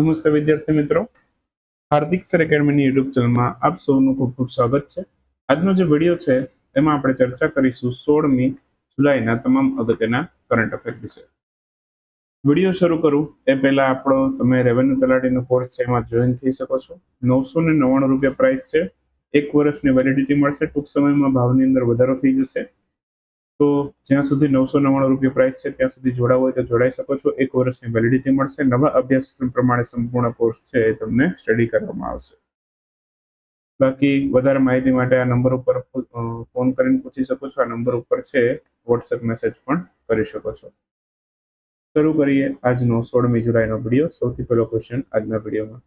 નમસ્તે વિદ્યાર્થી મિત્રો. હાર્દિક સર એકેડમીની યુટ્યુબ ચેનલમાં આપ સૌનું ખૂબ ખૂબ સ્વાગત છે. આજનો જે વીડિયો છે, એમાં આપણે ચર્ચા કરીશું સોળમી જુલાઈના તમામ અગત્યના કરંટ અફેર વિશે. વીડિયો શરૂ કરું, એ પહેલા આપણો, તમે રેવન્યુ તલાટીનો કોર્સ છે, એમાં જોઈન થઈ શકો છો. નવસો ને નવ્વાણું રૂપિયા પ્રાઇસ છે. એક વર્ષની વેલિડિટી મળશે, ટૂંક સમયમાં ભાવની અંદર વધારો થઈ જશે. તો જ્યાં સુધી નવસો નવ્વાણું રૂપિયા પ્રાઇસ છે, ત્યાં સુધી જોડાવો હોય તો જોડાઈ શકો છો. એક વર્ષની વેલિડિટી મળશે. નવા અભ્યાસક્રમ પ્રમાણે સંપૂર્ણ કોર્સ છે એ તમને સ્ટડી કરવામાં આવશે. બાકી વધારે માહિતી માટે આ નંબર ઉપર ફોન કરીને પૂછી શકો છો. આ નંબર ઉપર છે વોટ્સએપ મેસેજ પણ કરી શકો છો. શરૂ કરીએ આજનો સોળમી જુલાઈનો વીડિયો સૌથી પહેલો ક્વેશ્ચન આજના વિડીયોમાં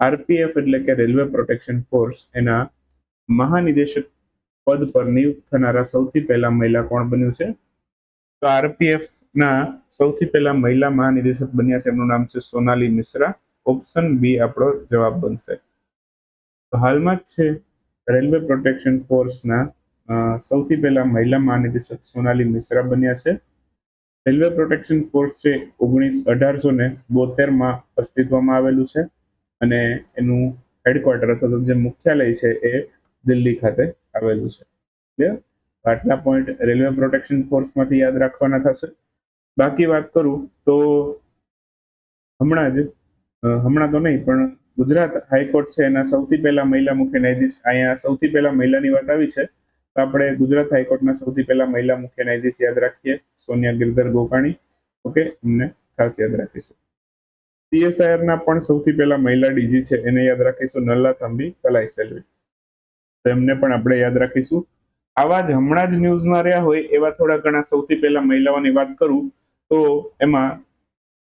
આરપીએફ એટલે કે રેલવે પ્રોટેક્શન ફોર્સ એના મહાનિદેશક પદ પર નિયુક્ત થનારા સૌથી પહેલા મહિલા કોણ બન્યું છે? તો આરપીએફ ના સૌથી પહેલા મહિલા મહાનિદેશક બન્યા છે. એમનું નામ છે સોનાલી મિશ્રા. ઓપ્શન બી આપણો જવાબ બનશે. તો હાલમાં જ છે રેલવે પ્રોટેક્શન ફોર્સના સૌથી પહેલા મહિલા મહાનિદેશક સોનાલી મિશ્રા બન્યા છે. રેલવે પ્રોટેક્શન ફોર્સ છે ઓગણીસ અઢારસો ને બોતેરમાં અસ્તિત્વમાં આવેલું છે. અને એનું હેડક્વાર્ટર અથવા તો જે મુખ્યાલય છે એ દિલ્હી ખાતે આવેલું છે. ક્લિયર આટલા પોઈન્ટ રેલવે પ્રોટેક્શન ફોર્સમાંથી યાદ રાખવાના થશે. બાકી વાત કરું તો હમણાં જ હમણાં તો નહીં, પણ ગુજરાત હાઈકોર્ટ છે એના સૌથી પહેલા મહિલા મુખ્ય ન્યાયાધીશ, અહીંયા સૌથી પહેલા મહિલાની વાત આવી છે, તો આપણે ગુજરાત હાઈકોર્ટના સૌથી પહેલા મહિલા મુખ્ય ન્યાયાધીશ યાદ રાખીએ, સોનિયા ગિરધર ગોકાણી. ઓકે, એમને ખાસ યાદ રાખીશું. સીએસઆઈઆરના પણ સૌથી પહેલા મહિલા ડીજી છે, એને યાદ રાખીશું નલ્લા થંભી, કલાઈ સેલ્વી. તો એમને પણ આપણે યાદ રાખીશું. આવા જ હમણાં જ ન્યૂઝમાં રહ્યા હોય એવા થોડા ઘણા સૌથી પહેલા મહિલાઓની વાત કરું તો એમાં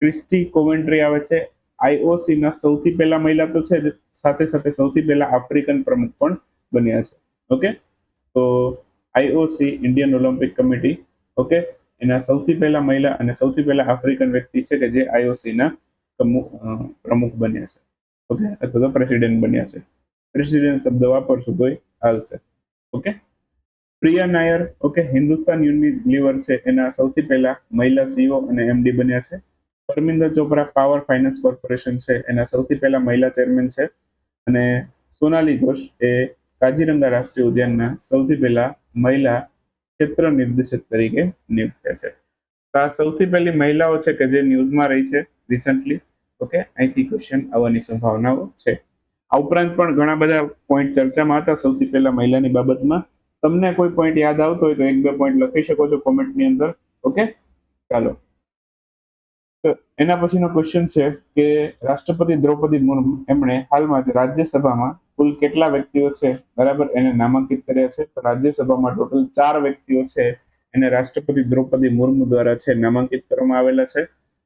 ક્રિસ્ટી કોવેન્ટ્રી આવે છે. આઈઓસીના સૌથી પહેલા મહિલા તો છે જ સાથે સાથે સૌથી પહેલા આફ્રિકન પ્રમુખ પણ બન્યા છે. ઓકે? તો IOC Indian Olympic committee okay? એના સૌથી પહેલા મહિલા અને સૌથી પહેલા આફ્રિકન વ્યક્તિ છે કે જે આઈઓસી ના પ્રમુખ અ, પ્રમુખ બન્યા છે. ઓકે? અથવા તો પ્રેસિડેન્ટ બન્યા છે. પ્રેસિડેન્ટ શબ્દ વાપરશું તોય હાલશે okay Priya Nair okay Hindustan Unilever છે. એના સૌથી પહેલા મહિલા સીઓ અને એમડી બન્યા છે. Parminder Chopra power finance corporation છે. એના સૌથી પહેલા મહિલા ચેરમેન છે. અને સોનાલી ઘોષ એ કાજીરંગા રાષ્ટ્રીય ઉદ્યાનના સૌથી પહેલા મહિલા ક્ષેત્ર નિર્દેશક તરીકે નિયુક્ત છે. તો આ સૌથી પહેલી મહિલાઓ છે કે જે ન્યૂઝમાં રહી છે રિસન્ટલી ઓકે અહીંથી ક્વેશ્ચન આવવાની સંભાવનાઓ છે. આ ઉપરાંત પણ ઘણા બધા પોઈન્ટ ચર્ચામાં હતા. સૌથી પહેલા મહિલાની બાબતમાં. તમને કોઈ પોઈન્ટ યાદ આવતો હોય તો એક, બે પોઈન્ટ લખી શકો છો કોમેન્ટની અંદર. ઓકે ચાલો. તો એના પછીનો ક્વેશ્ચન છે કે રાષ્ટ્રપતિ દ્રૌપદી મુર્મુ એમણે હાલમાં જ રાજ્યસભામાં કુલ કેટલા વ્યક્તિઓ છે? બરાબર? એને નામાંકિત કર્યા છે. તો રાજ્યસભામાં ટોટલ ચાર વ્યક્તિઓ છે. એને રાષ્ટ્રપતિ દ્રૌપદી મુર્મુ દ્વારા છે નામાંકિત કરવામાં આવેલા છે.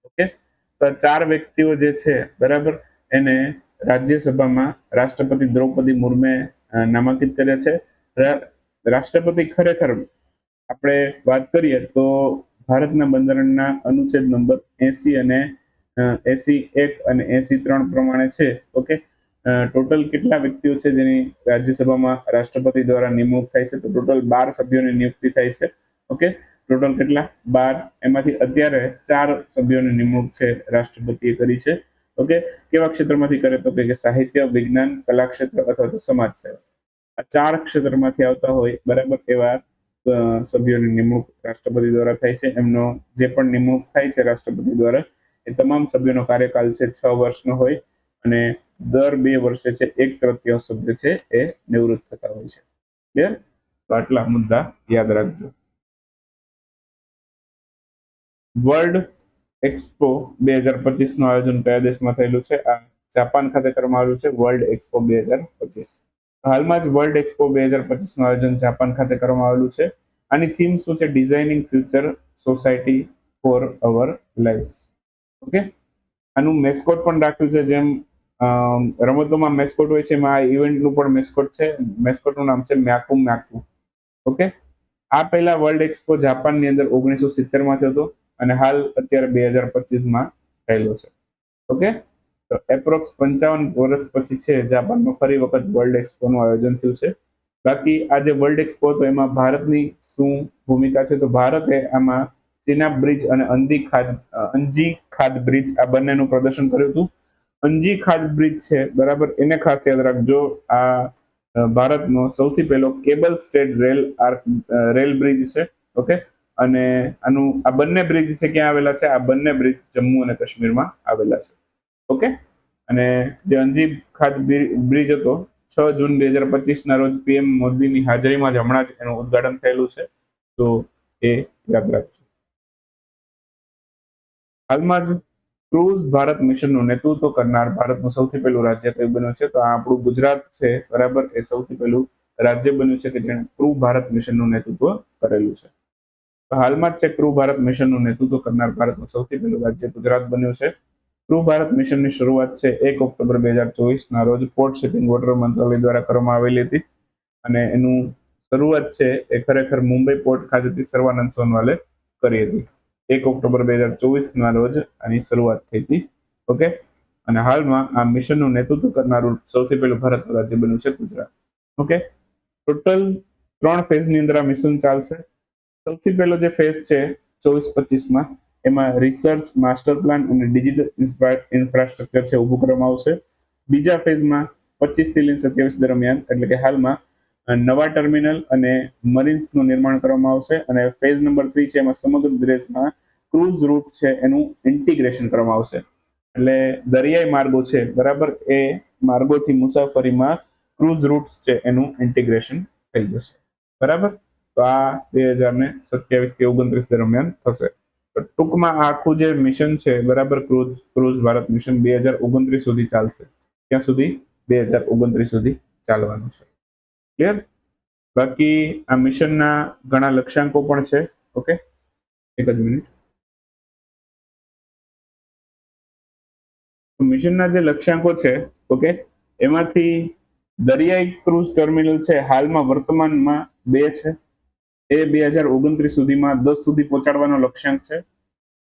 ઓકે તો ચાર વ્યક્તિઓ જે છે, બરાબર? એને રાજ્યસભામાં રાષ્ટ્રપતિ દ્રૌપદી મુર્મે નામાંકિત કર્યા છે. રાષ્ટ્રપતિ ખરેખર આપણે વાત કરીએ તો ભારતના બંધારણના અનુચ્છેદ નંબર એસી અને એસી એક અને એસી ત્રણ પ્રમાણે છે. ઓકે? ટોટલ કેટલા વ્યક્તિઓ છે જેની રાજ્યસભામાં રાષ્ટ્રપતિ દ્વારા નિમણૂક થાય છે? તો ટોટલ બાર સભ્યોની નિયુક્તિ થાય છે. ઓકે? ટોટલ કેટલા? બાર. એમાંથી અત્યારે ચાર સભ્યોની નિમણૂક છે રાષ્ટ્રપતિએ કરી છે. ઓકે કેવા ક્ષેત્રમાંથી કરે તો કે સાહિત્ય, વિજ્ઞાન કલા ક્ષેત્ર અથવા તો સમાજ સેવા. આ ચાર ક્ષેત્રમાંથી આવતા હોય, બરાબર, એવા સભ્યોની નિમણૂક રાષ્ટ્રપતિ દ્વારા થાય છે. એમનો જે પણ નિમણૂક થાય છે રાષ્ટ્રપતિ દ્વારા, એ તમામ સભ્યોનો કાર્યકાલ છે છ વર્ષનો હોય અને દર બે વર્ષે છે એક તૃતીયાંશ સભ્ય છે એ નિવૃત્ત થતા હોય છે. ક્લિયર આટલા મુદ્દા યાદ રાખજો. વર્લ્ડ એક્સપો બે હજાર પચીસનું આયોજન કયા દેશમાં થયેલું છે? આ જાપાન ખાતે કરવામાં આવ્યું છે વર્લ્ડ એક્સપો બે હજાર પચીસ હાલમાં જ વર્લ્ડ એક્સપો બે હજાર પચીસનું આયોજન જાપાન ખાતે કરવામાં આવેલું છે. આની થીમ શું છે? Designing future society for our life okay? આનું મેસ્કોટ પણ રાખ્યું છે જેમ રમતોમાં મેસ્કોટ હોય છે, એમાં આ ઇવેન્ટનું પણ મેસ્કોટ છે. મેસ્કોટનું નામ છે મ્યાકુ મ્યાકુ ઓકે? આ પહેલા વર્લ્ડ એક્સપો જાપાનની અંદર ઓગણીસો સિત્તેરમાં થયો હતો. અને હાલ અત્યારે બે હજાર પચીસમાં થયેલો છે. ઓકે? તો એપ્રોક્સ પંચાવન વર્ષ પછી છે જાપાનમાં ફરી વખત વર્લ્ડ એક્સપોનું આયોજન થયું છે. બાકી આ જે વર્લ્ડ એક્સપો હતો એમાં ભારતની શું ભૂમિકા છે? તો ભારતે આમાં ચીના બ્રિજ અને અંદી ખાદ અંજી ખાદ બ્રિજ આ બંનેનું પ્રદર્શન કર્યું હતું. અંજી ખાદ બ્રિજ છે, બરાબર? એને ખાસ યાદ રાખજો, આ ભારતનો સૌથી પહેલો cable stayed rail arch rail bridge છે. ઓકે? અને આનું, આ બંને બ્રિજ છે ક્યાં આવેલા છે? આ બંને બ્રિજ જમ્મુ અને કાશ્મીરમાં આવેલા છે. ઓકે? અને જે અંજીબ ખાત બ્રિજ હતો, છ જૂન બે હજાર પચીસ ના રોજ પીએમ મોદીની હાજરીમાં જ હમણાં જ એનું ઉદ્ઘાટન થયેલું છે. તો એ યાદ રાખજો. હાલમાં જ ક્રુઝ ભારત મિશનનું નેતૃત્વ કરનાર ભારતનું સૌથી પહેલું રાજ્ય કયું બન્યું છે? તો આ આપણું ગુજરાત છે, બરાબર? એ સૌથી પહેલું રાજ્ય બન્યું છે કે જેણે ક્રુ ભારત મિશનનું નેતૃત્વ કરેલું છે. હાલમાં જ છે ક્રૂ ભારત મિશનનું નેતૃત્વ કરનાર ભારતનું સૌથી પહેલું રાજ્ય ગુજરાત બન્યું છે. ક્રૂ ભારત મિશનની શરૂઆત છે એક ઓક્ટોબર બે હજાર ચોવીસના રોજ પોર્ટ શિપિંગ વોટર મંત્રાલય દ્વારા કરવામાં આવેલી હતી. અને એનું શરૂઆત છે એ ખરેખર મુંબઈ પોર્ટ ખાતેથી સર્વાનંદ સોનવાલે કરી હતી. એક ઓક્ટોબર બે હજાર ચોવીસના રોજ આની શરૂઆત થઈ હતી. ઓકે? અને હાલમાં આ મિશનનું નેતૃત્વ કરનારું સૌથી પહેલું ભારતનું રાજ્ય બન્યું છે ગુજરાત. ઓકે? ટોટલ ત્રણ ફેઝની અંદર આ મિશન ચાલશે. સૌથી પહેલો જે ફેઝ છે, ચોવીસ પચીસમાં, એમાં રિસર્ચ માસ્ટર પ્લાન અને ડિજિટલ ઇન્ફ્રાસ્ટ્રક્ચર છે, ઊભું કરવામાં આવશે. બીજા ફેઝમાં પચીસથી લઈને સત્યાવીસ દરમિયાન, એટલે કે હાલમાં નવા ટર્મિનલ અને મરીન્સનું નિર્માણ કરવામાં આવશે અને ફેઝ નંબર થ્રી છે, એમાં સમગ્ર દેશમાં ક્રૂઝ રૂટ છે, એનું ઇન્ટિગ્રેશન કરવામાં આવશે. એટલે દરિયાઈ માર્ગો છે, બરાબર? એ માર્ગોથી મુસાફરીમાં ક્રૂઝ રૂટ્સ છે, એનું ઇન્ટિગ્રેશન થઈ જશે. બરાબર? તો આ બે હજાર ને સત્યાવીસથી ઓગણત્રીસ દરમિયાન થશે. ટૂંકમાં આખું જે મિશન છે, બરાબર ક્રુઝ ક્રુઝ ભારત મિશન બે હજાર ઓગણત્રીસ સુધી ચાલશે. ક્યાં સુધી? બે હજાર ઓગણત્રીસ સુધી ચાલવાનું છે. ક્લિયર બાકી આ મિશનના ઘણા લક્ષ્યાંકો પણ છે. ઓકે એક જ મિનિટ મિશનના જે લક્ષ્યાંકો છે ઓકે એમાંથી દરિયાઈ ક્રૂઝ ટર્મિનલ છે, હાલમાં વર્તમાનમાં બે છે. એ બે હજાર ઓગણત્રીસ સુધીમાં દસ સુધી પહોંચાડવાનો લક્ષ્યાંક છે.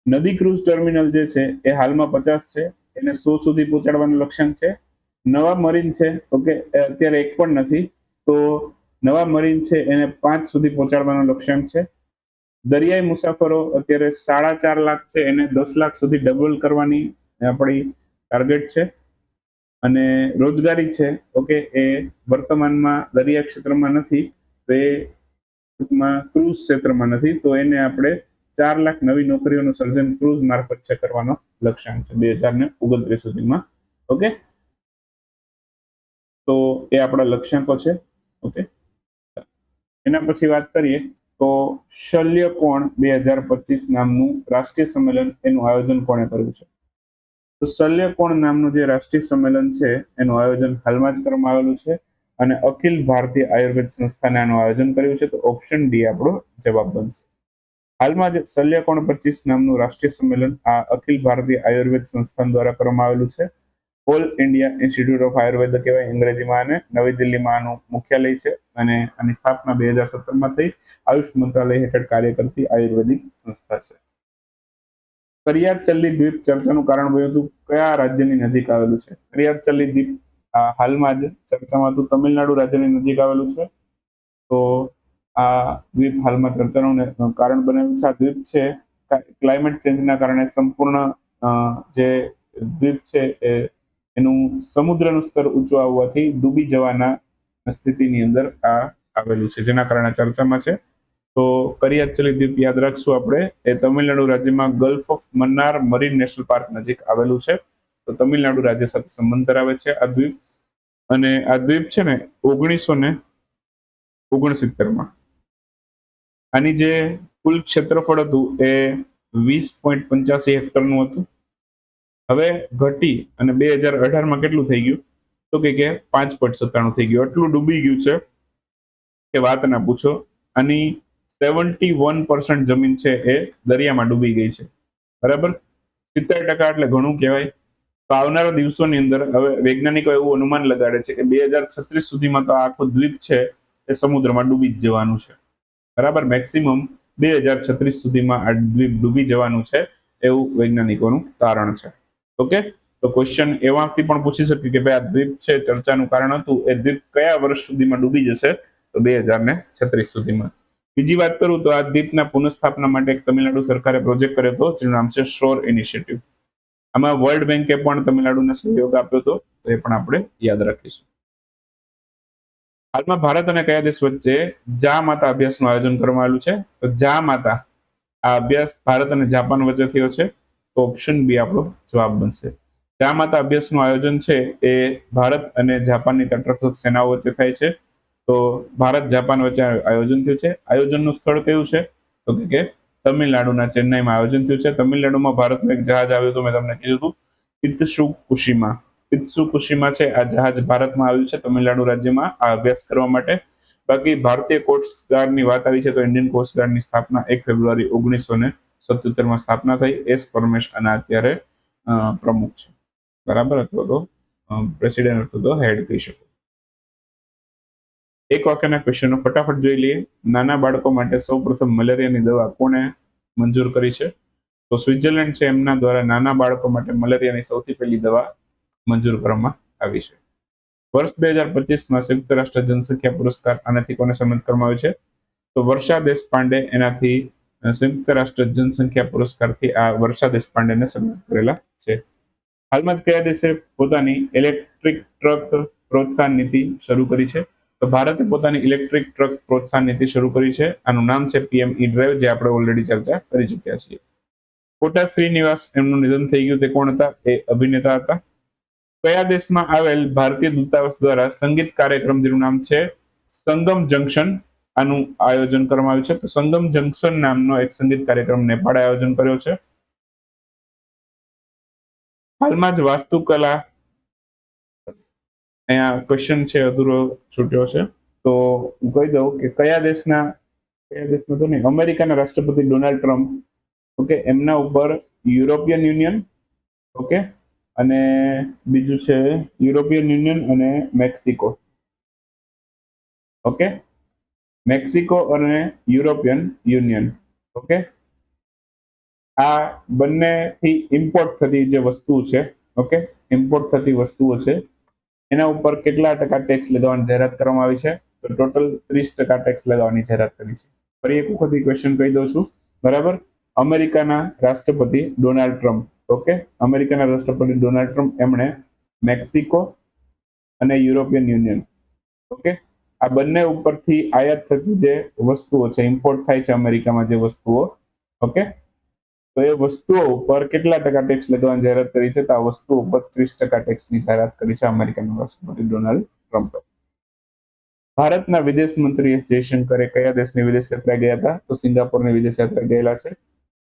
નદી ક્રૂઝ ટર્મિનલ જે છે, એ હાલમાં પચાસ છે, એને સો સુધી પહોંચાડવાનો લક્ષ્યાંક છે. નવા મરીન છે, ઓકે અત્યારે એક પણ નથી. તો નવા મરીન છે, એને પાંચ સુધી પહોંચાડવાનો લક્ષ્યાંક છે. દરિયાઈ મુસાફરો અત્યારે સાડા ચાર લાખ છે, એને દસ લાખ સુધી ડબલ કરવાની આપણી ટાર્ગેટ છે. અને રોજગારી છે, ઓકે, એ વર્તમાનમાં દરિયા ક્ષેત્રમાં નથી. તો એ ટૂંકમાં ક્રૂઝ ક્ષેત્રમાં નથી, તો એને આપણે ચાર લાખ નવી નોકરીઓનું સર્જન ક્રૂઝ મારફત છે કરવાનો લક્ષ્યાંક છે, બે હજાર ને ઓગણત્રીસ સુધીમાં. ઓકે? તો એ આપણા લક્ષ્યાંકો છે. ઓકે? એના પછી વાત કરીએ, તો શલ્ય કોણ બે હજાર પચીસ નામનું રાષ્ટ્રીય સંમેલન એનું આયોજન કોણે કર્યું છે? તો શલ્ય કોણ નામનું જે રાષ્ટ્રીય સંમેલન છે, એનું આયોજન હાલમાં જ કરવામાં આવેલું છે. અને અખિલ ભારતીય આયુર્વેદ સંસ્થાને આનું આયોજન કર્યું છે, તો ઓપ્શન ડી આપણો જવાબ બનશે. હાલમાં જ શલ્યકોણ પચીસ નામનું રાષ્ટ્રીય સંમેલન આ અખિલ ભારતીય આયુર્વેદ સંસ્થાન દ્વારા કરવામાં આવેલું છે. All India institute of Ayurveda કહેવાય અંગ્રેજીમાં અને નવી દિલ્હીમાં આનું મુખ્યાલય છે અને આની સ્થાપના બે હજાર સત્તરમાં થઈ. આયુષ મંત્રાલય હેઠળ કાર્ય કરતી આયુર્વેદિક સંસ્થા છે. કરિયાચલ્લી દ્વીપ ચર્ચાનું કારણ બન્યું હતું. કયા રાજ્યની નજીક આવેલું છે? કરિયાચલ્લી દ્વીપ હાલમાં જ ચર્ચામાં હતું તમિલનાડુ રાજ્યની નજીક આવેલું છે. તો આ દ્વીપ હાલમાં ચર્ચાનું કારણ બનેલું છે. આ દ્વીપ છે ક્લાઇમેટ ચેન્જના કારણે સંપૂર્ણ જે દ્વીપ છે એ, એનું સમુદ્રનું સ્તર ઊંચું આવવાથી ડૂબી જવાના સ્થિતિની અંદર આ આવેલું છે, જેના કારણે ચર્ચામાં છે. તો કરિયાચલી દ્વીપ યાદ રાખશું આપણે. એ તમિલનાડુ રાજ્યમાં gulf of Mannar marine national park નજીક આવેલું છે. તો તમિલનાડુ રાજ્ય સાથે સંબંધ ધરાવે છે આ દ્વીપ. અને આ દ્વીપ છે ને ઓગણીસો ને ઓગણસિત્તેરમાં. આની જે કુલ ક્ષેત્રફળ હતું એ વીસ પોઈન્ટ પંચ્યાસી હેક્ટરનું હતું. હવે ઘટી અને બે હજાર અઢારમાં કેટલું થઈ ગયું? તો કે કે પાંચ પોઈન્ટ સત્તાણું થઈ ગયું. એટલું ડૂબી ગયું છે કે વાત ના પૂછો. આની સેવન્ટી વન પર્સન્ટ જમીન છે એ દરિયામાં ડૂબી ગઈ છે. બરાબર? સિત્તેર ટકા એટલે ઘણું કહેવાય. આવનારા દિવસોની અંદર હવે વૈજ્ઞાનિકો એવું અનુમાન લગાડે છે કે બે હજાર છત્રીસ સુધીમાં તો આખો દ્વીપ છે એ સમુદ્રમાં ડૂબી જ જવાનું છે. બરાબર? મેક્સિમમ બે હજાર છત્રીસ સુધીમાં આ દ્વીપ ડૂબી જવાનું છે એવું વૈજ્ઞાનિકોનું તારણ છે. ઓકે? તો ક્વેશ્ચન એવાથી પણ પૂછી શકે કે ભાઈ આ દ્વીપ છે, ચર્ચાનું કારણ હતું, એ દ્વીપ કયા વર્ષ સુધીમાં ડૂબી જશે? તો બે હજાર ને છત્રીસ સુધીમાં. બીજી વાત કરું તો આ દ્વીપના પુનઃસ્થાપના માટે એક તમિલનાડુ સરકારે પ્રોજેક્ટ કર્યો હતો, જેનું નામ છે શોર ઇનિશિયેટિવ. આમાં વર્લ્ડ બેંકે પણ તમિલનાડુને સહયોગ આપ્યો હતો, તો એ પણ આપણે યાદ રાખીશું. હાલમાં ભારત અને કયા દેશ વચ્ચે જા માતા અભ્યાસનું આયોજન કરવામાં આવ્યું છે? તો જા માતા, આ અભ્યાસ ભારત અને જાપાન વચ્ચે થયો છે, તો ઓપ્શન બી આપણો જવાબ બનશે. જા માતા અભ્યાસનું આયોજન છે એ ભારત અને જાપાનની તટરક્ષક સેનાઓ વચ્ચે થાય છે. તો ભારત જાપાન વચ્ચે આયોજન થયું છે. આયોજનનું સ્થળ કયું છે? તો કે તમિલનાડુના ચેન્નાઈમાં આયોજન થયું છે. તમિલનાડુમાં ભારતનું એક જહાજ આવ્યું હતું, મેં તમને કીધું હતું. ઇત્સુ કુશીમા ઇત્સુ કુશીમા છે, આ જહાજ ભારતમાં આવ્યું છે, તમિલનાડુ રાજ્યમાં. આ અભ્યાસ કરવા માટે. બાકી ભારતીય કોસ્ટગાર્ડની વાત આવી છે, તો ઇન્ડિયન કોસ્ટગાર્ડની સ્થાપના એક ફેબ્રુઆરી ઓગણીસો ને સત્યોતેરમાં સ્થાપના થઈ. એસ પરમેશ અને અત્યારે પ્રમુખ છે. બરાબર? અથવા તો પ્રેસિડેન્ટ અથવા તો હેડ કહી શકો. એક વાક્યના ક્વેશ્ચનો ફટાફટ જોઈ લઈએ. નાના બાળકો માટે સૌપ્રથમ મલેરિયાની દવા કોણે મંજૂર કરી છે? તો સ્વિટ્ઝરલેન્ડ છે, એમના દ્વારા નાના બાળકો માટે મલેરિયાની સૌથી પહેલી દવા મંજૂર કરવામાં આવી છે. વર્ષ બે હજાર પચીસમાં સંયુક્ત રાષ્ટ્ર જનસંખ્યા પુરસ્કાર આનાથી કોને સન્માનિત કરવામાં આવ્યો છે? તો વર્ષા દેશપાંડે એનાથી સંયુક્ત રાષ્ટ્ર જનસંખ્યા પુરસ્કારથી આ વર્ષા દેશપાંડેને સન્માનિત કરેલા છે. હાલમાં જ કયા દેશે પોતાની ઇલેક્ટ્રિક ટ્રક પ્રોત્સાહન નીતિ શરૂ કરી છે? તો ભારતે પોતાની ઇલેક્ટ્રિક ટ્રક પ્રોત્સાહન નીતિ શરૂ કરી છે. આનું નામ છે પીએમ ઈ ડ્રાઈવ જે આપણે ઓલરેડી ચર્ચા કરી ચૂક્યા છીએ. કોટા શ્રીનિવાસ એમનું નિધન થઈ ગયું તે કોણ હતા? એ અભિનેતા હતા. કયા દેશમાં આવેલ ભારતીય દૂતાવાસ દ્વારા સંગીત કાર્યક્રમ જેનું નામ છે સંગમ જંકશન? આનું આયોજન કરવામાં આવ્યું છે. તો સંગમ જંકશન નામનો એક સંગીત કાર્યક્રમ નેપાળે આયોજન કર્યો છે. હાલમાં જ વાસ્તુકલા અહીંયા ક્વેશ્ચન છે, અધૂરો છૂટ્યો છે. તો હું કહી દઉં કે કયા દેશના કયા દેશના તો નહીં, અમેરિકાના રાષ્ટ્રપતિ ડોનાલ્ડ ટ્રમ્પ, ઓકે, એમના ઉપર યુરોપિયન યુનિયન, ઓકે, અને બીજું છે યુરોપિયન યુનિયન અને મેક્સિકો, ઓકે, મેક્સિકો અને યુરોપિયન યુનિયન, ઓકે. આ બંનેથી ઇમ્પોર્ટ થતી જે વસ્તુ છે, ઓકે ઇમ્પોર્ટ થતી વસ્તુઓ છે એના ઉપર કેટલા ટકા ટેક્સ લગાવવાની જાહેરાત કરવામાં આવી છે? તો ટોટલ ત્રીસ ટકા ટેક્સ લગાવવાની જાહેરાત કરી છે. ફરી એક વખત ક્વેશ્ચન કહી દઉં છું. બરાબર? અમેરિકાના રાષ્ટ્રપતિ ડોનાલ્ડ ટ્રમ્પ. ઓકે? અમેરિકાના રાષ્ટ્રપતિ ડોનાલ્ડ ટ્રમ્પ, એમણે મેક્સિકો અને યુરોપિયન યુનિયન. ઓકે? આ બંને ઉપરથી આયાત થતી જે વસ્તુઓ છે ઇમ્પોર્ટ થાય છે અમેરિકામાં જે વસ્તુઓ. ઓકે? તો એ વસ્તુઓ ઉપર કેટલા ટકા ટેક્સ લગાવવાની જાહેરાત કરી છે? તો આ વસ્તુઓ ઉપર ત્રીસ ટકા ટેક્સની જાહેરાત કરી છે અમેરિકાના રાષ્ટ્રપતિ ડોનાલ્ડ ટ્રમ્પે. ભારતના વિદેશ મંત્રી એસ જયશંકરે કયા દેશની વિદેશ યાત્રા ગયા હતા? તો સિંગાપોરની વિદેશ યાત્રા ગયેલા છે.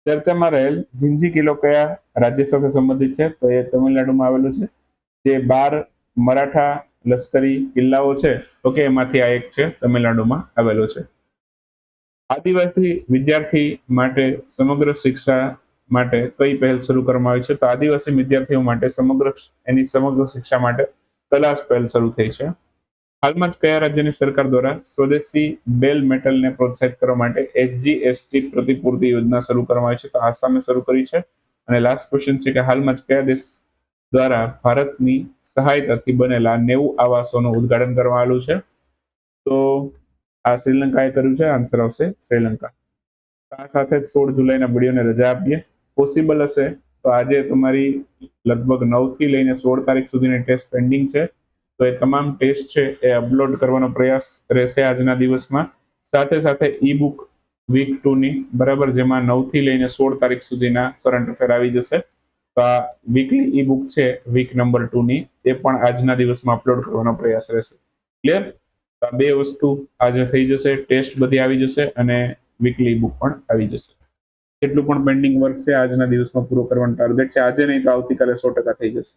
ચર્ચામાં રહેલ જિંજી કિલ્લો કયા રાજ્ય સાથે સંબંધિત છે? તો એ તમિલનાડુમાં આવેલું છે. જે બાર મરાઠા લશ્કરી કિલ્લાઓ છે ઓકે એમાંથી આ એક છે, તમિલનાડુમાં આવેલો છે. આદિવાસી વિદ્યાર્થી માટે સમગ્ર શિક્ષા માટે કઈ પહેલ શરૂ કરવામાં આવી છે? તો આદિવાસી વિદ્યાર્થીઓ માટે સમગ્ર એની સમગ્ર શિક્ષા માટે કલાશ પહેલ શરૂ થઈ છે. હાલમાં જ કયા રાજ્યની સરકાર દ્વારા સ્વદેશી બેલ મેટલને પ્રોત્સાહિત કરવા માટે એચજીએસટી પ્રતિપૂર્તિ યોજના શરૂ કરવામાં આવી છે? તો આસામે શરૂ કરી છે. અને લાસ્ટ ક્વેશ્ચન છે કે હાલમાં જ કયા દેશ દ્વારા ભારતની સહાયતાથી બનેલા નેવું આવાસોનું ઉદ્ઘાટન કરવામાં આવેલું છે? તો આ શ્રીલંકાએ કર્યું છે આન્સર આવશે શ્રીલંકા. આ સાથે સોળ જુલાઈના વિડીયોને રજા આપીએ. પોસિબલ હશે તો આજે તમારી લગભગ નવથી લઈને સોળ તારીખ સુધીની ટેસ્ટ પેન્ડિંગ છે. તો એ તમામ ટેસ્ટ છે એ અપલોડ કરવાનો પ્રયાસ રહેશે આજના દિવસમાં. સાથે સાથે ઈ બુક વીક ટુ ની બરાબર જેમાં નવથી લઈને સોળ તારીખ સુધીના કરંટ અફેર આવી જશે. તો આ વીકલી ઈ બુક છે વીક નંબર ટુ ની. એ પણ આજના દિવસમાં અપલોડ કરવાનો પ્રયાસ રહેશે. ક્લિયર આ બે વસ્તુ આજે થઈ જશે, ટેસ્ટ બધી આવી જશે અને વીકલી બુક પણ આવી જશે. કેટલું પણ પેન્ડિંગ વર્ક છે, આજના દિવસમાં પૂરો કરવાનો ટાર્ગેટ છે. આજે નહીં તો આવતીકાલે સો ટકા થઈ જશે.